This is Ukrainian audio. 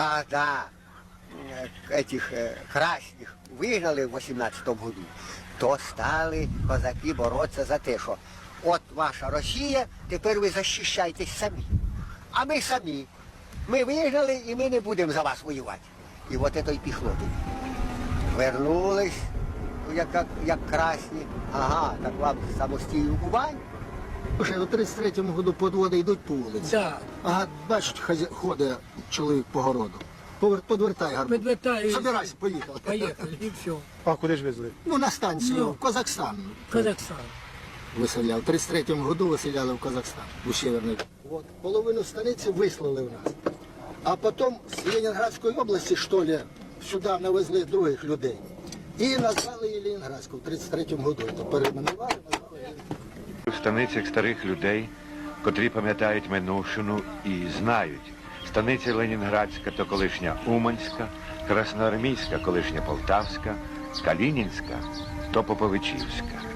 когда э, этих э, красных вигнали в 18 году, то стали козаки боротися за те, що от ваша Росія, тепер ви захищайтесь самі. А ми самі. Ми вигнали і ми не будемо за вас воювати. І от це й пішло тоді. Вернулись, ну, як, як, як красні. Ага, так вам самостійну Кубань. Слушай, у 33-му году подводи йдуть по вулиці. Да. Ага, бачиш, хазя... ходить чоловік по городу. Повер... Подвертай гарбуз. Підвертаю. Собирайся, поїхали. Поїхали, і все. А куди ж везли? Ну, на станцію, Ну. в Казахстан. Казахстан. Виселяв. У 33-му году виселяли в Казахстан, у Северний. От, половину станиці вислали в нас. А потім з Ленінградської області, що ли, сюди навезли других людей. І назвали її Ленінградську в 33-му году. То перейменували, станицях старих людей, котрі пам'ятають минувшину і знають. Станиця Ленінградська то колишня Уманська, Красноармійська колишня Полтавська, Калінінська то Поповичівська.